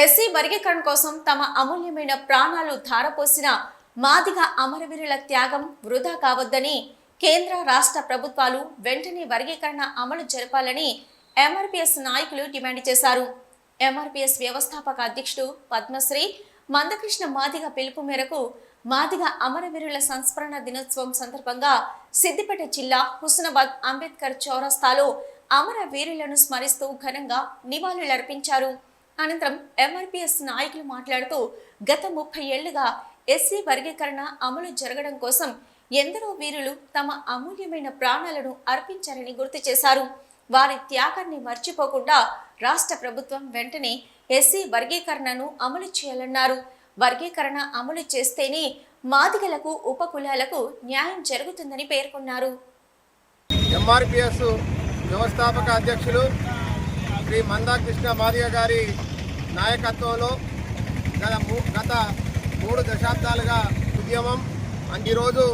SC వర్గీకరణ కోసం తమ అమూల్యమైన ప్రాణాలు ధారపోసిన మాదిగ అమరవీరుల త్యాగం వృధా కావద్దని కేంద్ర రాష్ట్ర ప్రభుత్వాలు వెంటనే వర్గీకరణ అమలు జరపాలని ఎంఆర్పిఎస్ నాయకులు డిమాండ్ చేశారు. ఎంఆర్పీఎస్ వ్యవస్థాపక అధ్యక్షుడు పద్మశ్రీ మందకృష్ణ మాదిగ పిలుపు మేరకు మాదిగ అమరవీరుల సంస్మరణ దినోత్సవం సందర్భంగా సిద్దిపేట జిల్లా హుస్నాబాద్ అంబేద్కర్ చౌరస్తాలో అమరవీరులను స్మరిస్తూ ఘనంగా నివాళులర్పించారు. అనంతరం ఎంఆర్పీఎస్ నాయకులు మాట్లాడుతూ గత ముప్పై ఏళ్ళుగా ఎస్సీ వర్గీకరణ అమలు జరగడం కోసం ఎందరో వీరులు తమ అమూల్యమైన ప్రాణాలను అర్పించారని గుర్తు చేశారు. వారి త్యాగాన్ని మర్చిపోకుండా రాష్ట్ర ప్రభుత్వం వెంటనే ఎస్సీ వర్గీకరణను అమలు చేయాలన్నారు. వర్గీకరణ అమలు చేస్తేనే మాదిగలకు ఉపకులాలకు న్యాయం జరుగుతుందని పేర్కొన్నారు. ఎంఆర్పిఎస్ వ్యవస్థాపక అధ్యక్షులు శ్రీ మందాకృష్ణ మాదిగ గారి నాయకత్వంలో గత గత మూడు దశాబ్దాలుగా ఉద్యమం. అండ్ ఈరోజు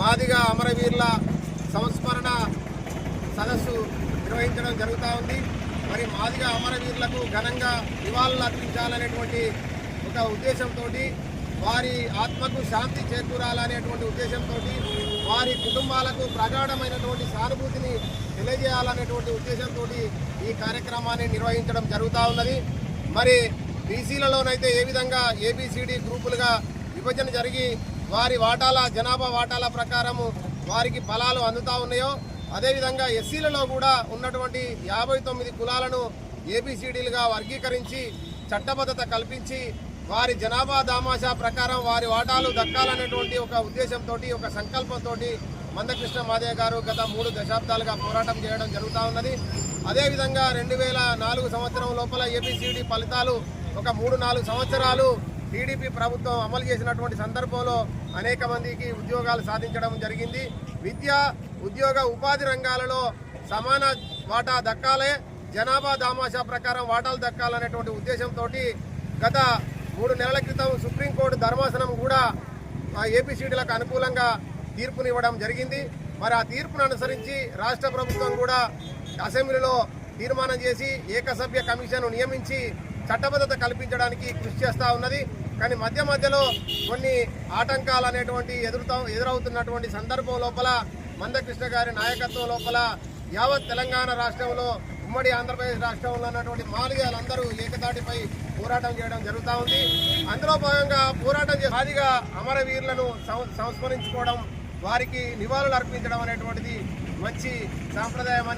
మాదిగ అమరవీరుల సంస్మరణ సదస్సు నిర్వహించడం జరుగుతూ ఉంది. మరి మాదిగ అమరవీరులకు ఘనంగా నివాళులు అర్పించాలనేటువంటి ఒక ఉద్దేశంతో వారి ఆత్మకు శాంతి చేకూరాలనేటువంటి ఉద్దేశంతో వారి కుటుంబాలకు ప్రగాఢమైనటువంటి సానుభూతిని తెలియజేయాలనేటువంటి ఉద్దేశంతో ఈ కార్యక్రమాన్ని నిర్వహించడం జరుగుతూ ఉన్నది. మరి బీసీలలోనైతే ఏ విధంగా ఏబిసిడి గ్రూపులుగా విభజన జరిగి వారి వాటాల జనాభా వాటాల ప్రకారము వారికి ఫలాలు అందుతా ఉన్నాయో అదేవిధంగా ఎస్సీలలో కూడా ఉన్నటువంటి యాభై తొమ్మిది కులాలను ఏబిసిడీలుగా వర్గీకరించి చట్టబద్ధత కల్పించి వారి జనాభా దామాషా ప్రకారం వారి వాటాలు దక్కాలనేటువంటి ఒక ఉద్దేశంతో ఒక సంకల్పంతో మందకృష్ణ మాదయ్య గారు గత మూడు దశాబ్దాలుగా పోరాటం చేయడం జరుగుతూ ఉన్నది. అదేవిధంగా రెండు వేల నాలుగు సంవత్సరం లోపల ఏపీసీడీ ఫలితాలు ఒక మూడు నాలుగు సంవత్సరాలు టీడీపీ ప్రభుత్వం అమలు చేసినటువంటి సందర్భంలో అనేక మందికి ఉద్యోగాలు సాధించడం జరిగింది. విద్య ఉద్యోగ ఉపాధి రంగాలలో సమాన వాటా దక్కాలే. జనాభా దామాషా ప్రకారం వాటాలు దక్కాలనేటువంటి ఉద్దేశంతో గత మూడు నెలల క్రితం సుప్రీంకోర్టు ధర్మాసనం కూడా ఏపీ ఏపీసీడీలకు అనుకూలంగా తీర్పునివ్వడం జరిగింది. మరి ఆ తీర్పును అనుసరించి రాష్ట్ర ప్రభుత్వం కూడా అసెంబ్లీలో తీర్మానం చేసి ఏకసభ్య కమిషన్ను నియమించి చట్టబద్ధత కల్పించడానికి కృషి చేస్తూ ఉన్నది. కానీ మధ్య మధ్యలో కొన్ని ఆటంకాలు అనేటువంటి ఎదురుతా ఎదురవుతున్నటువంటి సందర్భం లోపల మందకృష్ణ గారి నాయకత్వం లోపల యావత్ తెలంగాణ రాష్ట్రంలో ఉమ్మడి ఆంధ్రప్రదేశ్ రాష్ట్రంలో ఉన్నటువంటి మాలిగాలందరూ ఏకతాటిపై పోరాటం చేయడం జరుగుతూ ఉంది. అందులో భాగంగా పోరాటం చేసే ఆదిగా అమరవీరులను సం- సంస్మరించుకోవడం వారికి నివాళులు అర్పించడం అనేటువంటిది మంచి సాంప్రదాయం అని